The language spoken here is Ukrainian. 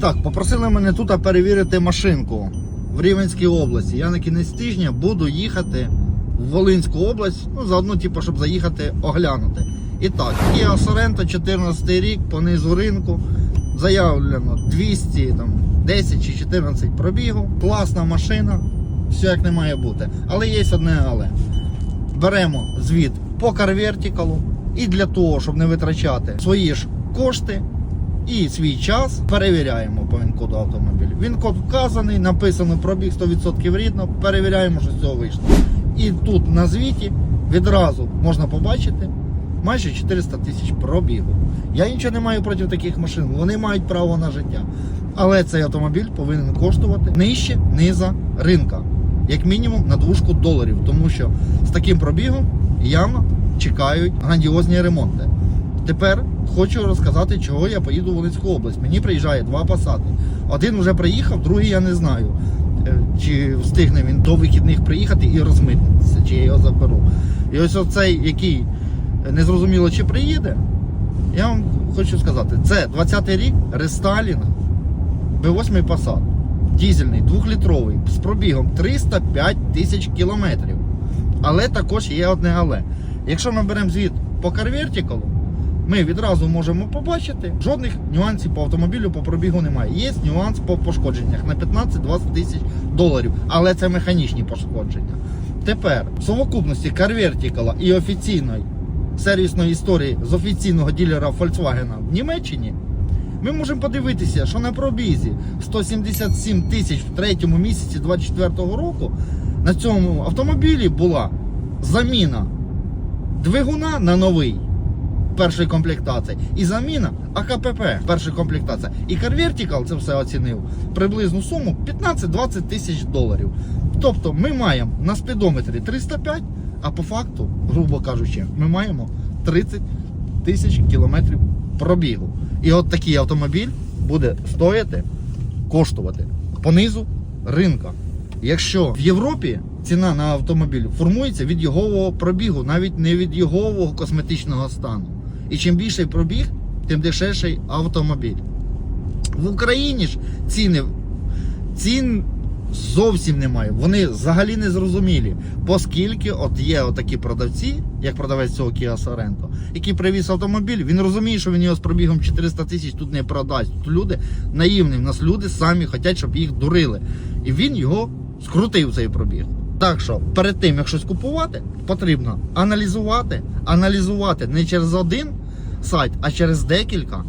так, попросили мене тут перевірити машинку в Рівенській області. Я на кінець тижня буду їхати в Волинську область, ну заодно, типу, щоб заїхати оглянути. І так, Kia Sorento 14 рік по низу ринку. Заявлено 200, там, 10 чи 14 пробігу. Класна машина, все як не має бути. Але є одне але. Беремо звіт по Vertical і для того, щоб не витрачати свої ж кошти і свій час, перевіряємо по ВІН-коду автомобіля. Він-код вказаний, написано пробіг 100% рідно, перевіряємо, що з цього вийшло. І тут на звіті відразу можна побачити майже 400 тисяч пробігу. Я нічого не маю проти таких машин, вони мають право на життя. Але цей автомобіль повинен коштувати нижче низа ринка, як мінімум на двушку доларів, тому що з таким пробігом явно чекають грандіозні ремонти. Тепер хочу розказати, чого я поїду в Волинську область. Мені приїжджає два пасати. Один вже приїхав, другий я не знаю. е, Чи встигне він до вихідних приїхати і розмитнитися, чи я його заберу. І ось оцей, який е, не зрозуміло, чи приїде, я вам хочу сказати, це 20-й рік рестайлінг B8 Passat. Дізельний, двохлітровий, з пробігом 305 тисяч кілометрів. Але також є одне але. Якщо ми беремо звіт по Vertical, ми відразу можемо побачити, жодних нюансів по автомобілю по пробігу немає. Є нюанс по пошкодженнях на 15-20 тисяч доларів, але це механічні пошкодження. Тепер в совокупності Car і офіційної сервісної історії з офіційного ділера Volkswagen в Німеччині. Ми можемо подивитися, що на пробізі 177 тисяч в третьому місяці 2024 року на цьому автомобілі була заміна двигуна на новий першої комплектації і заміна АКПП першої комплектації. І CarVertical це все оцінив приблизну суму 15-20 тисяч доларів. Тобто ми маємо на спідометрі 305, а по факту, грубо кажучи, ми маємо 30 тисяч кілометрів пробігу. І от такий автомобіль буде стояти, коштувати понизу ринка. Якщо в Європі ціна на автомобіль формується від його пробігу, навіть не від його косметичного стану. І чим більший пробіг, тим дешевший автомобіль. В Україні ж ціни цін зовсім немає. Вони взагалі не зрозумілі. Оскільки от є отакі продавці, як продавець цього Kia Sorento, який привіз автомобіль, він розуміє, що він його з пробігом 400 тисяч тут не продасть. Тут люди наївні, в нас люди самі хочуть, щоб їх дурили. І він його скрутив цей пробіг. Так що перед тим, як щось купувати, потрібно аналізувати, аналізувати не через один сайт, а через декілька